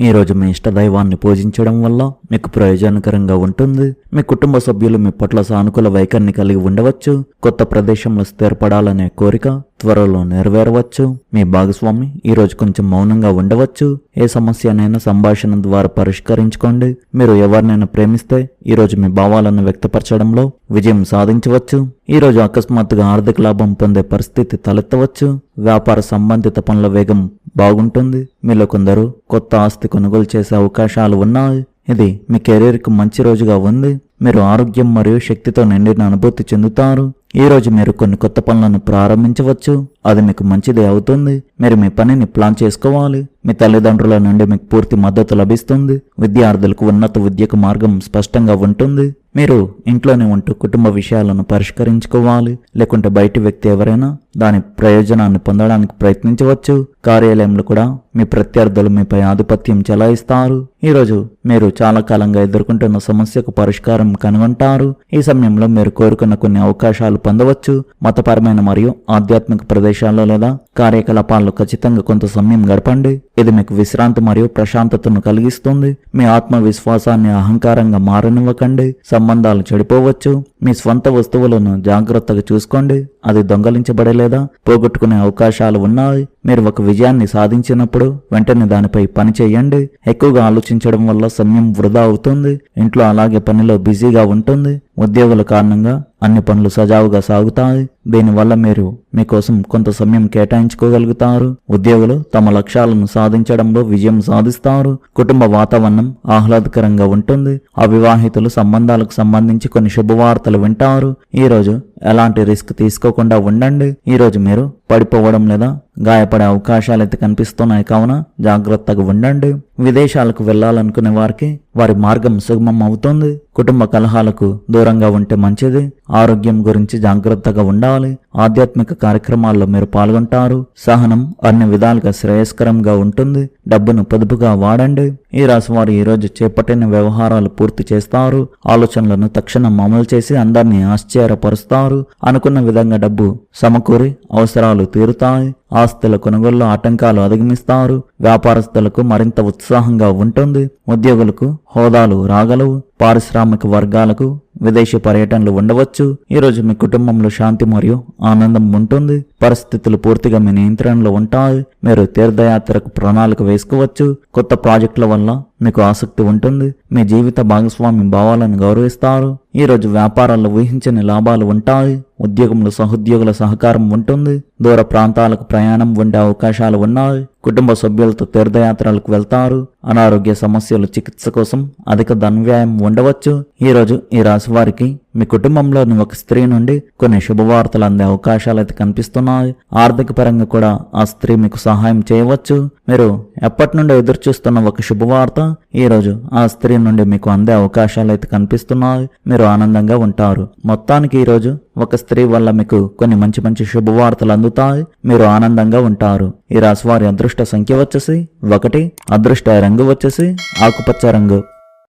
ఈ రోజు మీ ఇష్ట దైవాన్ని పూజించడం వల్ల మీకు ప్రయోజనకరంగా ఉంటుంది. మీ కుటుంబ సభ్యులు మీ పట్ల సానుకూల వైఖరిని కలిగి ఉండవచ్చు. కొత్త ప్రదేశంలో స్థిరపడాలనే కోరిక త్వరలో నెరవేరవచ్చు. మీ భాగస్వామి ఈ రోజు కొంచెం మౌనంగా ఉండవచ్చు. ఏ సమస్యనైనా సంభాషణ ద్వారా పరిష్కరించుకోండి. మీరు ఎవరినైనా ప్రేమిస్తే ఈరోజు మీ భావాలను వ్యక్తపరచడంలో విజయం సాధించవచ్చు. ఈ రోజు అకస్మాత్తుగా ఆర్థిక లాభం పొందే పరిస్థితి తలెత్తవచ్చు. వ్యాపార సంబంధిత పనుల వేగం బాగుంటుంది. మీలో కొందరు కొత్త ఆస్తి కొనుగోలు చేసే అవకాశాలు ఉన్నాయి. ఇది మీ కెరీర్కు మంచి రోజుగా ఉంది. మీరు ఆరోగ్యం మరియు శక్తితో నిండిన అనుభూతి చెందుతారు. ఈ రోజు మీరు కొన్ని కొత్త పనులను ప్రారంభించవచ్చు. అది మీకు మంచిది అవుతుంది. మీరు మీ పనిని ప్లాన్ చేసుకోవాలి. మీ తల్లిదండ్రుల నుండి మీకు పూర్తి మద్దతు లభిస్తుంది. విద్యార్థులకు ఉన్నత విద్యకు మార్గం స్పష్టంగా ఉంటుంది. మీరు ఇంట్లోనే ఉంటూ కుటుంబ విషయాలను పరిష్కరించుకోవాలి. లేకుంటే బయటి వ్యక్తి ఎవరైనా దాని ప్రయోజనాన్ని పొందడానికి ప్రయత్నించవచ్చు. కార్యాలయంలో కూడా మీ ప్రత్యర్థులు మీపై ఆధిపత్యం చెలాయిస్తారు. ఈరోజు మీరు చాలా కాలంగా ఎదుర్కొంటున్న సమస్యకు పరిష్కారం కనుగొంటారు. ఈ సమయంలో మీరు కోరుకున్న కొన్ని అవకాశాలు పొందవచ్చు. మతపరమైన మరియు ఆధ్యాత్మిక ప్రదేశాల్లో లేదా కార్యకలాపాల్లో ఖచ్చితంగా కొంత సమయం గడపండి. ఇది మీకు విశ్రాంతి మరియు ప్రశాంతతను కలిగిస్తుంది. మీ ఆత్మవిశ్వాసాన్ని అహంకారంగా మారనివ్వకండి. సంబంధాలు చెడిపోవచ్చు. మీ స్వంత వస్తువులను జాగ్రత్తగా చూసుకోండి. అది దొంగలించబడలేదా? పోగొట్టుకునే అవకాశాలు ఉన్నాయి. మీరు ఒక విజయాన్ని సాధించినప్పుడు వెంటనే దానిపై పని చేయండి. ఎక్కువగా ఆలోచించడం వల్ల సమయం వృధా అవుతుంది. ఇంట్లో అలాగే పనిలో బిజీగా ఉంటుంది. ఉద్యోగుల కారణంగా అన్ని పనులు సజావుగా సాగుతాయి. దీనివల్ల మీరు మీకోసం కొంత సమయం కేటాయించుకోగలుగుతారు. ఉద్యోగులు తమ లక్ష్యాలను సాధించడంలో విజయం సాధిస్తారు. కుటుంబ వాతావరణం ఆహ్లాదకరంగా ఉంటుంది. అవివాహితులు సంబంధాలకు సంబంధించి కొన్ని శుభవార్తలు వింటారు. ఈరోజు ఎలాంటి రిస్క్ తీసుకోకుండా ఉండండి. ఈరోజు మీరు పడిపోవడం లేదా గాయపడే అవకాశాలు అయితే కనిపిస్తున్నాయి. కావున జాగ్రత్తగా ఉండండి. విదేశాలకు వెళ్ళాలనుకునే వారికి వారి మార్గం సుగమం అవుతుంది. కుటుంబ కలహాలకు దూరంగా ఉంటే మంచిది. ఆరోగ్యం గురించి జాగ్రత్తగా ఉండాలి. ఆధ్యాత్మిక కార్యక్రమాల్లో మీరు పాల్గొంటారు. సహనం అన్ని విధాలుగా శ్రేయస్కరంగా ఉంటుంది. డబ్బును పొదుపుగా వాడండి. ఈ రాశి వారు ఈరోజు చేపట్టిన వ్యవహారాలు పూర్తి చేస్తారు. ఆలోచనలను తక్షణం అమలు చేసి అందరినీ ఆశ్చర్యపరుస్తారు. అనుకున్న విధంగా డబ్బు సమకూరి అవసరాలు తీరుతాయి. ఆస్తుల కొనుగోలు ఆటంకాలు అధిగమిస్తారు. వ్యాపారస్తులకు మరింత ఉత్సాహంగా ఉంటుంది. ఉద్యోగులకు హోదాలు రాగలవు. పారిశ్రామిక వర్గాలకు విదేశీ పర్యటనలు ఉండవచ్చు. ఈరోజు మీ కుటుంబంలో శాంతి మరియు ఆనందం ఉంటుంది. పరిస్థితులు పూర్తిగా మీ నియంత్రణలో ఉంటాయి. మీరు తీర్థయాత్రకు ప్రణాళిక వేసుకోవచ్చు. కొత్త ప్రాజెక్టుల వల్ల మీకు ఆసక్తి ఉంటుంది. మీ జీవిత భాగస్వామి భావాలను గౌరవిస్తారు. ఈరోజు వ్యాపారాల్లో ఊహించని లాభాలు ఉంటాయి. ఉద్యోగంలో సహోద్యోగుల సహకారం ఉంటుంది. దూర ప్రాంతాలకు ప్రయాణం ఉండే అవకాశాలు ఉన్నాయి. కుటుంబ సభ్యులతో తీర్థయాత్రలకు వెళ్తారు. అనారోగ్య సమస్యలు చికిత్స కోసం అధిక ధనవ్యాయం ఉండవచ్చు. ఈరోజు ఈ రాశి వారికి మీ కుటుంబంలోని ఒక స్త్రీ నుండి కొన్ని శుభవార్తలు అందే అవకాశాలు అయితే కనిపిస్తున్నాయి. ఆర్థిక పరంగా కూడా ఆ స్త్రీ మీకు సహాయం చేయవచ్చు. మీరు ఎప్పటి నుండి ఎదురు చూస్తున్న ఒక శుభవార్త ఈ రోజు ఆ స్త్రీ నుండి మీకు అందే అవకాశాలు అయితే కనిపిస్తున్నాయి. మీరు ఆనందంగా ఉంటారు. మొత్తానికి ఈ రోజు ఒక స్త్రీ వల్ల మీకు కొన్ని మంచి మంచి శుభవార్తలు అందుతాయి. మీరు ఆనందంగా ఉంటారు. ఈ రాశి వారి అదృష్ట సంఖ్య వచ్చేసి ఒకటి అదృష్ట రంగు వచ్చేసి ఆకుపచ్చ రంగు.